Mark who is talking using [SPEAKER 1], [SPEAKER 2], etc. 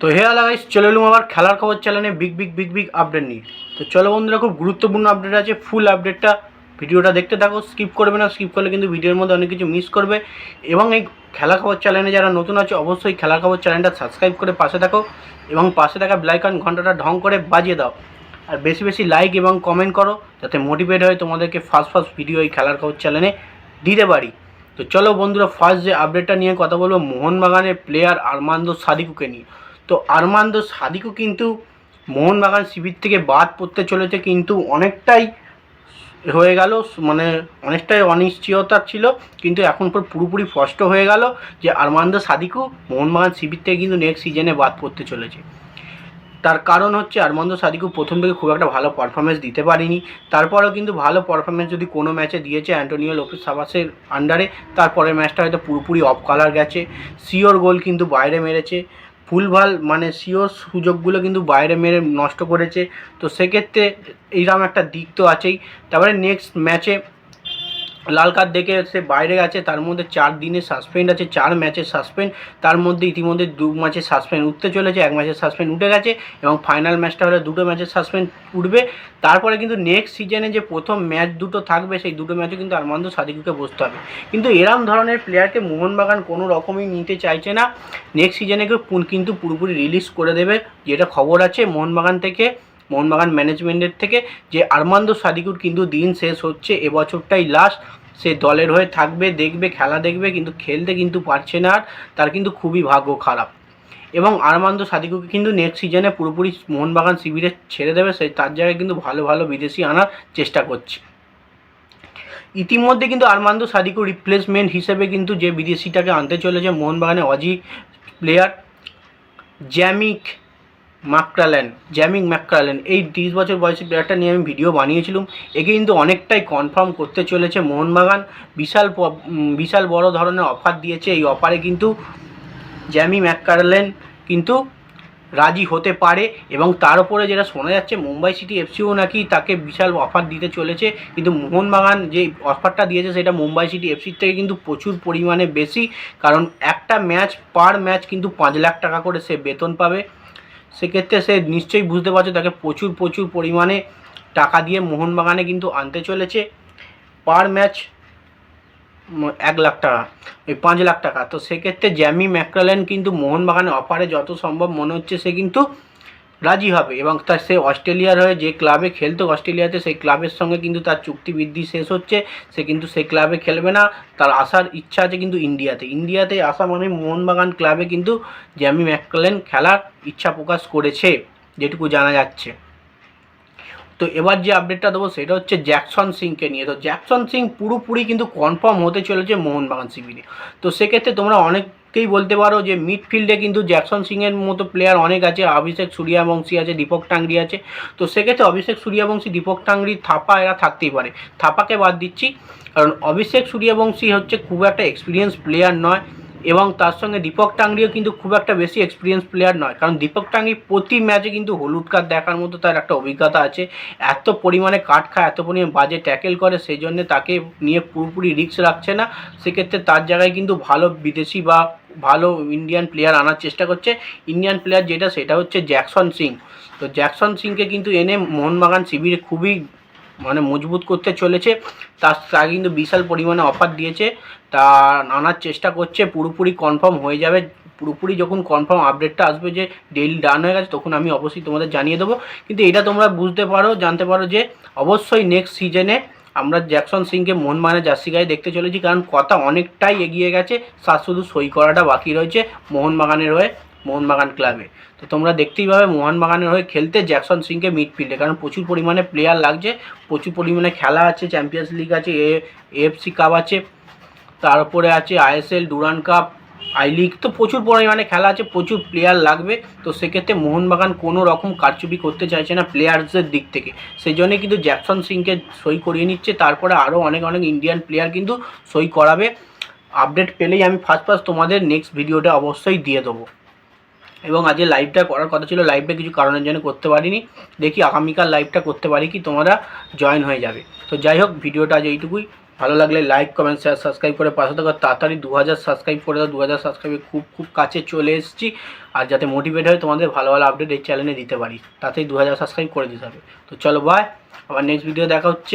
[SPEAKER 1] তো হে আলাগাইস চলে এলুম আবার খেলার খবর চ্যানেলে big big big big update নিয়ে। তো চলো বন্ধুরা, খুব গুরুত্বপূর্ণ আপডেট আছে ফুল আপডেটটা ভিডিওটা দেখতে থাকো স্কিপ করবে না স্কিপ করলে কিন্তু ভিডিওর মধ্যে অনেক কিছু মিস করবে। এবং এই খেলা খবর চ্যানেলে যারা নতুন আছে, অবশ্যই খেলা খবর চ্যানেলটা সাবস্ক্রাইব করে পাশে থাকো এবং পাশে থাকা ব্লাইকন ঘন্টাটা ঢং করে বাজিয়ে দাও। আর বেশি বেশি লাইক এবং কমেন্ট করো, যাতে মোটিভেট হয় তোমাদেরকে ফার্স্ট ফার্স্ট ভিডিও এই খেলার খবর চ্যানেলে দিতে পারি। তো চলো বন্ধুরা ফার্স্ট যে আপডেটটা নিয়ে কথা বলব, মোহনবাগানের প্লেয়ার আরমান্দো সাদিকুকে নিয়ে। তো আরমান্দো সাদিকু কিন্তু মোহনবাগান শিবির থেকে বাদ পড়তে চলেছে কিন্তু অনেকটাই হয়ে গেল মানে অনেকটাই অনিশ্চয়তা ছিল, কিন্তু এখন পর পুরোপুরি স্পষ্ট হয়ে গেল যে আরমান্দো সাদিকু মোহনবাগান শিবির থেকে কিন্তু নেক্সট সিজনে বাদ পড়তে চলেছে। তার কারণ হচ্ছে আরমান্দো সাদিকু প্রথম থেকে খুব একটা ভালো পারফরমেন্স দিতে পারেনি, তারপরেও কিন্তু ভালো পারফরমেন্স যদি কোনো ম্যাচে দিয়েছে অ্যান্টোনিও লোপেস সাবাসের আন্ডারে তারপরের ম্যাচটা হয়তো পুরোপুরি অফ কালার গেছে সিওর গোল কিন্তু বাইরে মেরেছে ভুলভাল মানে সিওর সুযোগগুলো কিন্তু বাইরে মেরে নষ্ট করেছে। তো সেক্ষেত্রে এইরকম একটা দিক তো আছেই। তারপরে নেক্সট ম্যাচে লাল কার্ড দেখে সে বাইরে গেছে, তার মধ্যে চার দিনের সাসপেন্ড আছে, চার ম্যাচের সাসপেন্ড তার মধ্যে ইতিমধ্যে দু ম্যাচের সাসপেন্ড উঠতে চলেছে, এক ম্যাচের সাসপেন্ড উঠে গেছে এবং ফাইনাল ম্যাচটা হলে দুটো ম্যাচের সাসপেন্ড উঠবে। তারপরে কিন্তু নেক্সট সিজনে যে প্রথম ম্যাচ দুটো থাকবে, সেই দুটো ম্যাচে কিন্তু আরমান্দ সাদিকুকে বসতে হবে। কিন্তু এরম ধরনের প্লেয়ারকে মোহনবাগান কোনো রকমই নিতে চাইছে না। নেক্সট সিজনেকে কিন্তু পুরোপুরি রিলিজ করে দেবে, যেটা খবর আছে মোহনবাগান থেকে। মোহনবাগান ম্যানেজমেন্টের থেকে যে আরমান্দো সাদিকুর কিন্তু দিন শেষ হচ্ছে এবছরটাই লাস্ট সে দলের হয়ে থাকবে, দেখবে, খেলা দেখবে, কিন্তু খেলতে কিন্তু পারছে না আর, তার কিন্তু খুবই ভাগ্য খারাপ। এবং আরমান্দো সাদিকুকে কিন্তু নেক্সট সিজনে পুরোপুরি মোহনবাগান শিবিরে ছেড়ে দেবে সেই তার জায়গায় কিন্তু ভালো ভালো বিদেশি আনার চেষ্টা করছে। ইতিমধ্যে কিন্তু আরমান্দো সাদিকুর রিপ্লেসমেন্ট হিসেবে কিন্তু যে বিদেশিটাকে আনতে চলেছে মোহনবাগানে Aussie player Jamie Maclaren Jamie Maclaren এই তিরিশ বছর বয়সী প্লেয়ারটা নিয়ে আমি ভিডিও বানিয়েছিলাম। একে কিন্তু অনেকটাই কনফার্ম করতে চলেছে মোহনবাগান। বিশাল বিশাল বড় ধরনের অফার দিয়েছে। এই অফারে কিন্তু জ্যামি ম্যাককারলেন কিন্তু রাজি হতে পারে এবং তার উপরে যেটা শোনা যাচ্ছে, মুম্বাই সিটি এফসিও নাকি তাকে বিশাল অফার দিতে চলেছে। কিন্তু মোহনবাগান যে অফারটা দিয়েছে, সেটা মুম্বাই সিটি এফসির থেকে কিন্তু প্রচুর পরিমাণে বেশি। কারণ একটা ম্যাচ পার ম্যাচ কিন্তু পাঁচ লাখ টাকা করে সে বেতন পাবে। সেক্ষেত্রে সে নিশ্চয়ই বুঝতে পারছে তাকে প্রচুর প্রচুর পরিমাণে টাকা দিয়ে মোহনবাগানে কিন্তু আনতে চলেছে। পার ম্যাচ এক লাখ টাকা, ওই পাঁচ লাখ টাকা। তো সেক্ষেত্রে জ্যামি ম্যাক্রালেন কিন্তু মোহনবাগানে অফারে যত সম্ভব মনে হচ্ছে সে কিন্তু রাজি হবে এবং তার সে অস্ট্রেলিয়ার হয়ে যে ক্লাবে খেলতো অস্ট্রেলিয়াতে, সেই ক্লাবের সঙ্গে কিন্তু তার চুক্তি বৃদ্ধি শেষ হচ্ছে। সে কিন্তু সেই ক্লাবে খেলবে না। তার আসার ইচ্ছা আছে কিন্তু ইন্ডিয়াতে। ইন্ডিয়াতে আসা মানে মোহনবাগান ক্লাবে কিন্তু জ্যামি ম্যাকরালেন খেলার ইচ্ছা প্রকাশ করেছে, যেটুকু জানা যাচ্ছে। তো এবার যে আপডেটটা দেবো সেটা হচ্ছে জ্যাকসন সিংকে নিয়ে। তো জ্যাকসন সিং পুরোপুরি কিন্তু কনফার্ম হতে চলেছে মোহনবাগান শিবিরে। তো সেক্ষেত্রে তোমরা অনেককেই বলতে পারো যে মিডফিল্ডে কিন্তু জ্যাকসন সিংয়ের মতো প্লেয়ার অনেক আছে। অভিষেক সূর্যবংশী আছে দীপক টাংরি আছে। তো সেক্ষেত্রে অভিষেক সূর্যবংশী দীপক টাংরি থাপা এরা থাকতেই পারে। থাপাকে বাদ দিচ্ছি। কারণ অভিষেক সূর্যবংশী হচ্ছে খুব একটা এক্সপিরিয়েন্স প্লেয়ার নয়। এবং তার সঙ্গে দীপক টাংরিও কিন্তু খুব একটা বেশি এক্সপিরিয়েন্স প্লেয়ার নয়। কারণ দীপক টাংরি প্রতি ম্যাচে কিন্তু হলুদ কার্ড দেখার মতো তার একটা অভিজ্ঞতা আছে। এত পরিমাণে কাট খায়, এত পরিমাণে বাজে ট্যাকেল করে সেই জন্যে তাকে নিয়ে পুরোপুরি রিস্ক রাখছে না। সেক্ষেত্রে তার জায়গায় কিন্তু ভালো বিদেশি বা ভালো ইন্ডিয়ান প্লেয়ার আনার চেষ্টা করছে। ইন্ডিয়ান প্লেয়ার যেটা, সেটা হচ্ছে জ্যাকসন সিং তো জ্যাকসন সিংকে কিন্তু এনে মোহনবাগান শিবিরে খুবই মানে মজবুত করতে চলেছে। তার তা কিন্তু বিশাল পরিমাণে অফার দিয়েছে। তা আনার চেষ্টা করছে, পুরোপুরি কনফার্ম হয়ে যাবে। পুরোপুরি যখন কনফার্ম আপডেটটা আসবে যে ডেলি ডান হয়ে গেছে, তখন আমি অবশ্যই তোমাদের জানিয়ে দেবো। কিন্তু এটা তোমরা বুঝতে পারো, জানতে পারো যে অবশ্যই নেক্সট সিজনে আমরা জ্যাকসন সিংকে মোহনবাগানের জার্সি গায়ে দেখতে চলেছি। কারণ কথা অনেকটাই এগিয়ে গেছে তার শুধু সই করাটা বাকি রয়েছে, মোহনবাগানের হয়ে। মোহনবাগান ক্লাবে তো তোমরা দেখতেই পাবে মোহনবাগানের হয়ে খেলতে জ্যাকসন সিংকে মিডফিল্ডে কারণ প্রচুর পরিমাণে প্লেয়ার লাগছে, প্রচুর পরিমাণে খেলা আছে চ্যাম্পিয়ন্স লিগ আছে এ এএফসি কাপ আছে তারপরে আছে ISL Durand cup I league তো প্রচুর পরিমাণে খেলা আছে, প্রচুর প্লেয়ার লাগবে। তো সেক্ষেত্রে মোহনবাগান কোনো রকম কারচুপি করতে চাইছে না প্লেয়ার্সদের দিক থেকে। সেই জন্যে কিন্তু জ্যাকসন সিংকে সই করিয়ে নিচ্ছে, তারপরে আরও অনেক অনেক ইন্ডিয়ান প্লেয়ার কিন্তু সই করাবে। আপডেট পেলেই আমি ফার্স্ট ফার্স্ট তোমাদের নেক্সট ভিডিওটা অবশ্যই দিয়ে দেবো। এবং আজকে লাইভটা করার কথা ছিল লাইভটা কিছু কারণের জন্য করতে পারিনি। দেখি আগামীকাল লাইভটা করতে পারি কি তোমরা জয়েন হয়ে যাবে। তো যাই হোক, ভিডিওটা আজ এইটুকুই। ভালো লাগলে লাইক কমেন্ট শেয়ার সাবস্ক্রাইব করে পাশে থাকো। তাড়াতাড়ি দু হাজার সাবস্ক্রাইব করে দাও। দু হাজার সাবস্ক্রাইবে খুব খুব কাছে চলে এসেছি। আর যাতে মোটিভেট হয় তোমাদের ভালো ভালো আপডেট এই চ্যানেলে দিতে পারি। তাতেই দু হাজার সাবস্ক্রাইব করে দিতে হবে। তো চলো বাই আবার নেক্সট ভিডিও দেখা হচ্ছে।